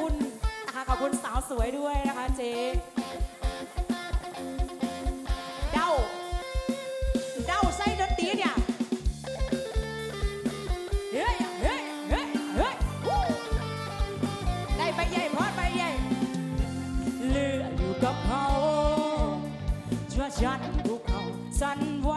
บุณนะคะขอบคุณสาวสวยด้วยนะคะเจ๊เดาเดาไส้ดนตรีเนี่ยเฮ้ยเฮ้ยเฮ้ยเฮ้ยได้ไปใหญ่พอดไปใหญ่เลืออยู่กับเขาเชื่อฉันทุกเขาสั่นไหว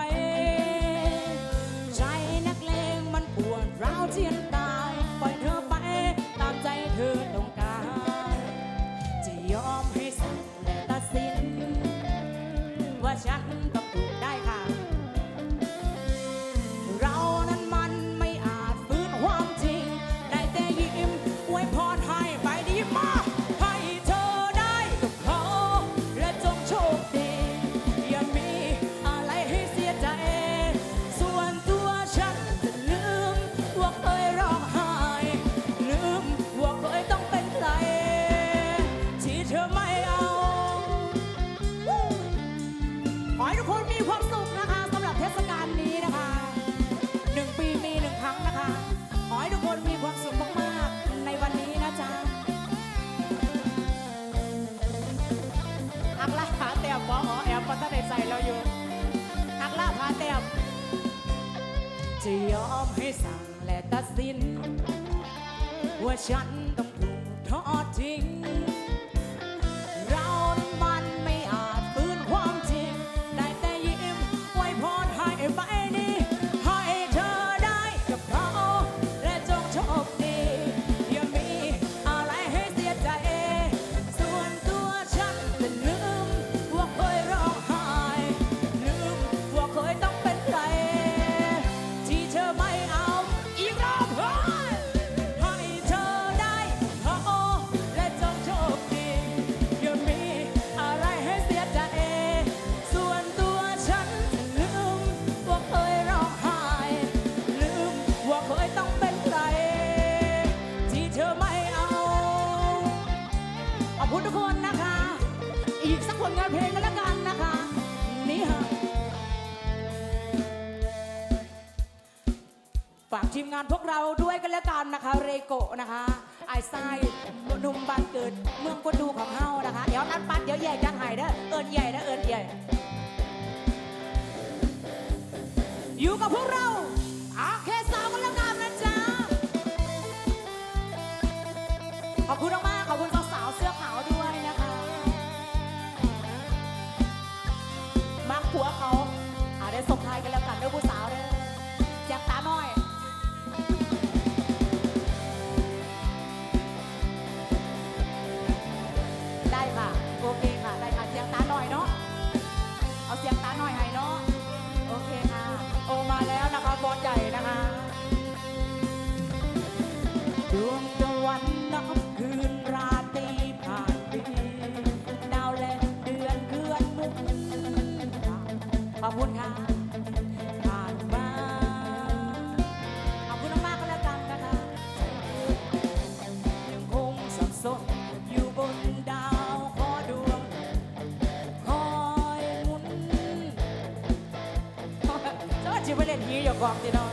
ะยอมให้สั่งและตัดสิน ว่าฉันต้องถูกทอดทิ้งานพวกเราด้วยกันแล้วกันนะคะ เรโกนะคะไอ้ไส้หนุ่มบานเกิดเมืองก็ดูของเฮานะคะ เดี๋ยวกันปัดเดี๋ยวใหญ่จังหายเด้อเอิญใหญ่เด้อเอิญใหญ่อยู่กับพวกเราอาเคสาวกันแล้วกันนะจ๊ะขอบคุณมาก walked it on.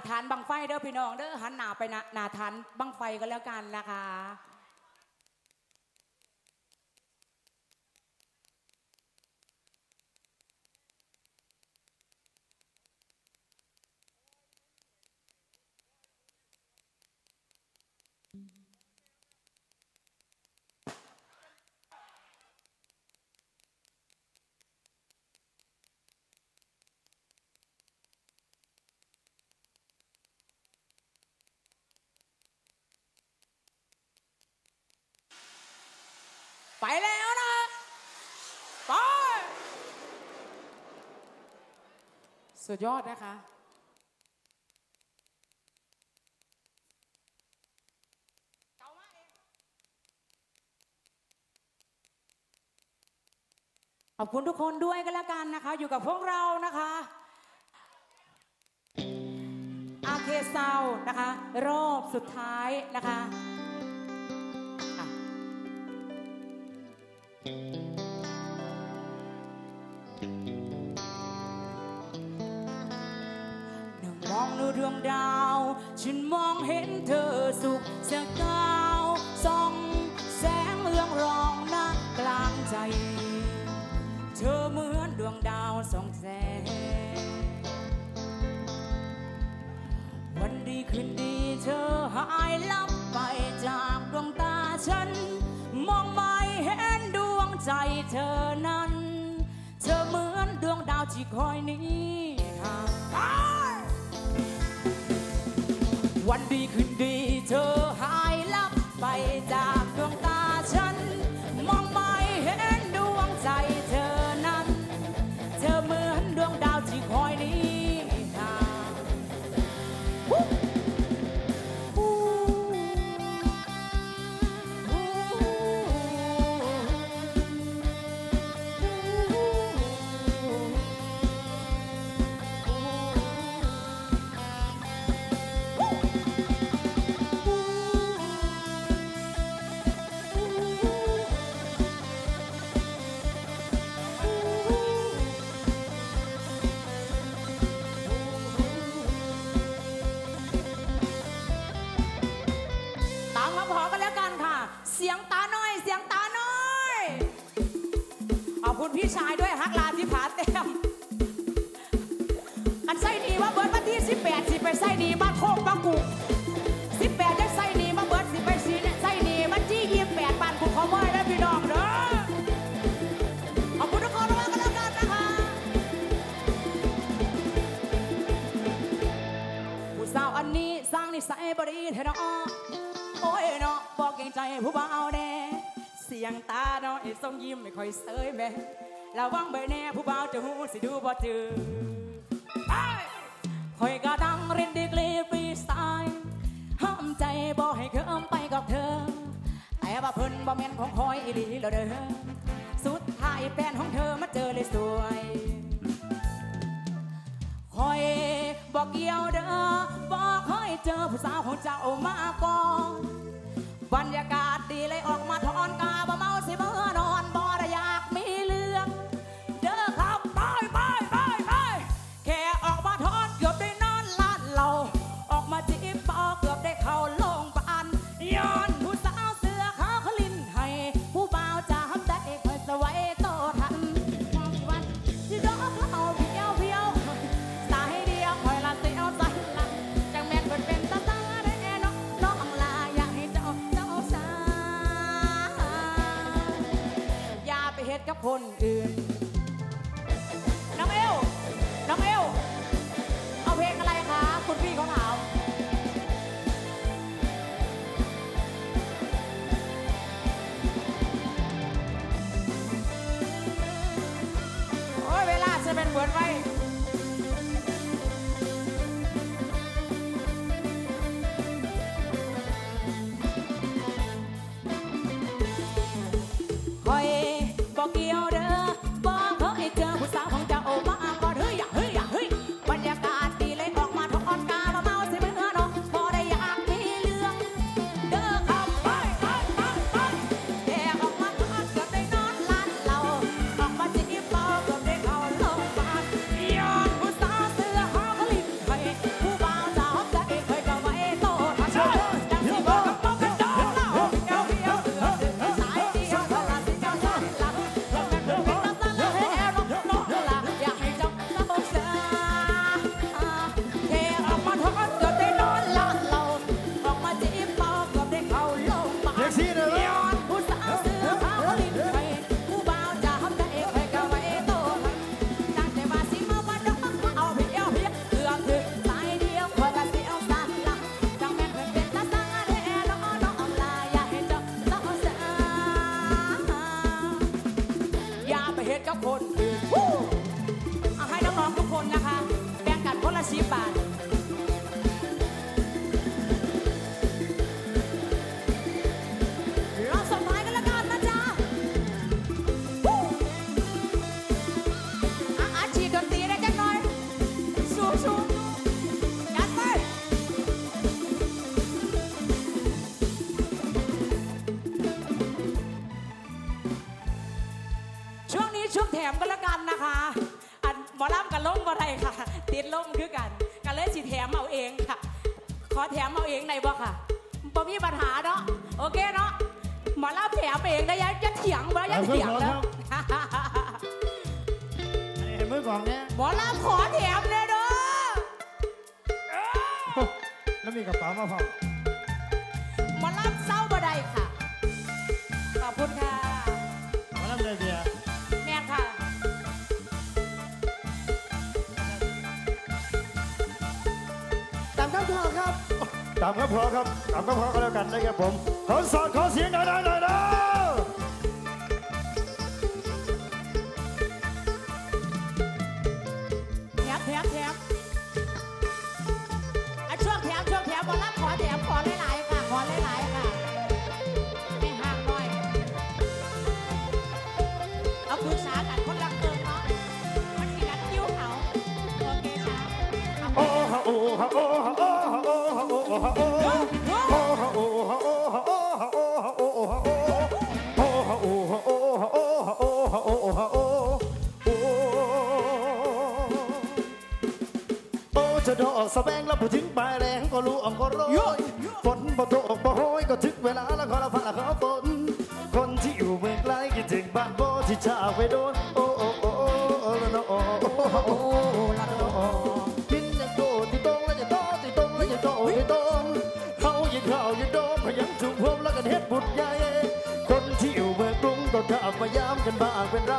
าทานบังไฟเด้อพี่น้องเด้อหันหนาไปหนาทานบังไฟก็แล้วกันนะคะ ไปแล้วนะไปสุดยอดนะคะขอบคุณทุกคนด้วยกันแล้วกันนะคะ อยู่กับพวกเรานะคะอาเคซาวนะคะ รอบสุดท้ายนะคะ ดวงดาว ฉันมองเห็นเธอสุขเสียงกาวส่องแสงเรืองรองหน้ากลางใจ เธอเหมือนดวงดาวส่องแสง วันดีคืนดีเธอหายลับไปจากดวงตาฉัน มองไม่เห็นดวงใจเธอนั้น เธอเหมือนดวงดาวที่คอยนี้ ดีคืนดีเธอหายลับไปจาก สียงตาน้อย เสียงตาน้อยขอบคุณพี่ชายด้วยฮักลาที่ผาเต็มอันไส้ดีว่าเบิร์ดวันที่ 18 สิไปไส้ดีบ้านโคกบ้านกุก18ได้ไส้ดีมาเบิร์ดสิไปสีไส้ดีมันจี้28บ้านกุกขอมอยได้พี่น้องเด้อขอบคุณทุกคนมากกันแล้วกันนะคะผู้สาวอันนี้สร้างนิสัย เกรงใจผู้บ่าวแน่เสียงตาเนาะไอ้ทรงยิ้มไม่ค่อยเสยแม่ระวังใบแน่ผู้บ่าวจะหูสิดูบ่จือไปคอยกระดังเรียนดีกรีฟรีสไตล์ห้ามใจบอกให้เคิมไปกับเธอ แต่ว่าเพิ่นบ่แม่นของคอยอีหลีแล้วเด้อสุดท้ายแฟนของเธอมาเจอเลยสวยคอยบอกเกี่ยวเด้อบอกเคยเจอผู้สาวของเจ้ามาก่อน บรรยากาศดีเลยออกมาถอนกาบ่มา ขอแถมเอาเองในบ่ค่ะบ่มีปัญหาเนาะโอเคเนาะหมอล่าแถมเองนะยัดยัดเถียงบ่ยัดเถียงแล้วเห็นมือของเนี่ยหมอล่าขอแถมเลยเนาะแล้วมีกระเป๋ามาพร้อมหมอลาเศร้าบ่ได้ค่ะขอบคุณค่ะหมอล่าเลยเดียแม่ค่ะ ตามก็พอครับตามก็พอก็แล้วกันนะครับผมขอนสอดขอเสียงหน่อยหน่อยหน่อย จะดอสแบงแล้วผู้ทิ้งปลายแรงก็รู้อ่องก็ร้อยฝนบ่ตกบ่โอยก็ถึงเวลาแล้วขอละฝนละขอฝนคนที่อยู่เมืองไกลคิดถึงบ้านบ่ที่ชาไปโดนโอ้โอ้โอ้โอ้โอ้โอ้ ก็ยังจุ่มพวมแล้วกันเฮ็ดบุตรใหญ่คนที่อยู่เมืองกรุงก็ทำมายามกันบ้างเป็นไร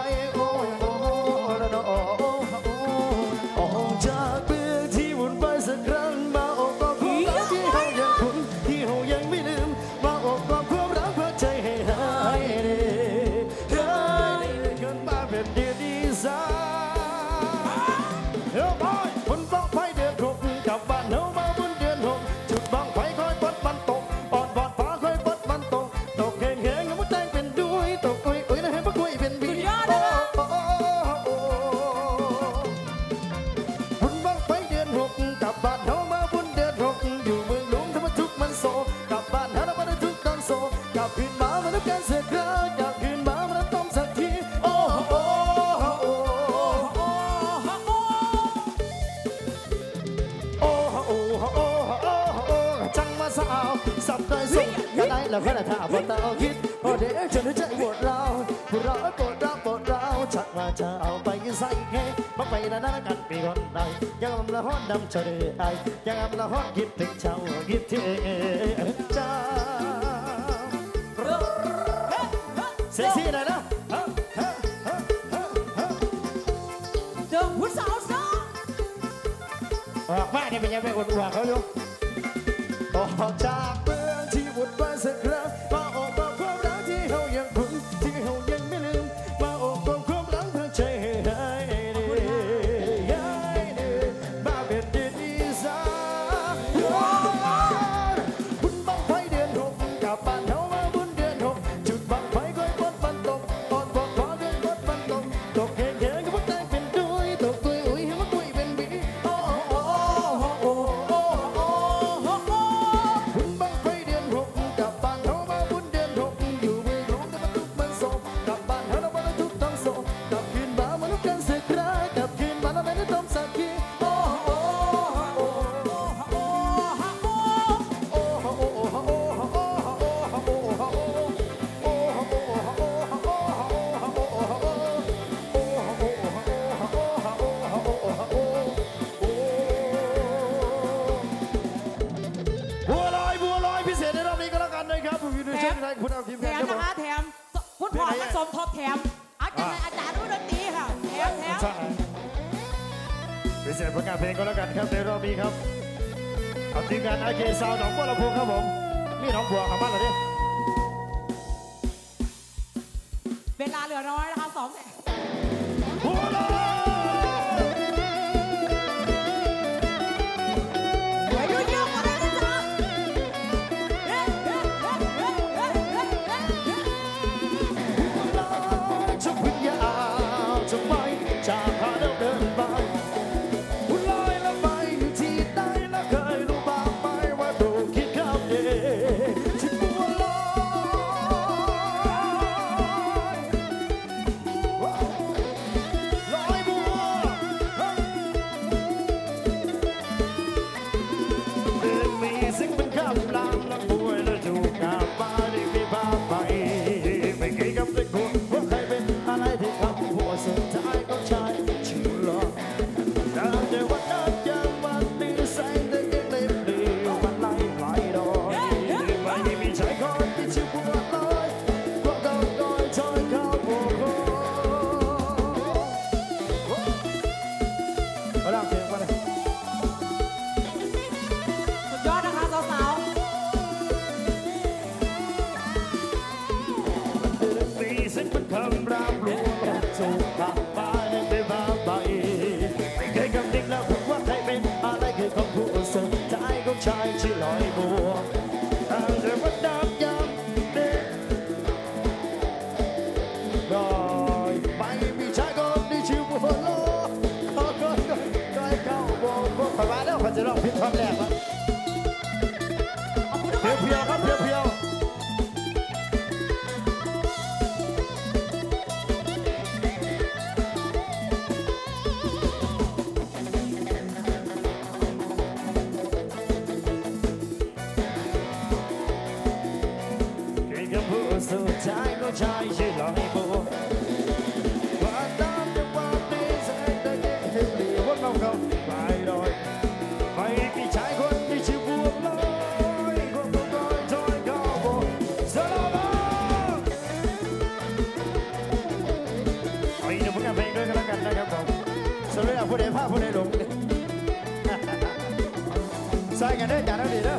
sắp tới sông cái này là rất là thả vào tao hít. Hồi để cho nó chạy một rau Một rau ấy một rau một rau Chẳng là chào bay xanh nghe Mắc bay là đã cắn bị con này. Nhưng em là hót đâm cho đời ai. Nhưng em là hót ghiếp tình chào ghiếp thế. Chào Sexy này đó. Đừng hút sao sao? Hoặc mãi này mình em về quần quả thôi luôn Tổ chạc a glass ครับในรอบนี้ครับเอาทีมงานไอเคซาวหนองบัวลำพูครับผมนี่น้องบัวขับบ้านเหรอเนี่ย it up, here come left. Cara 这个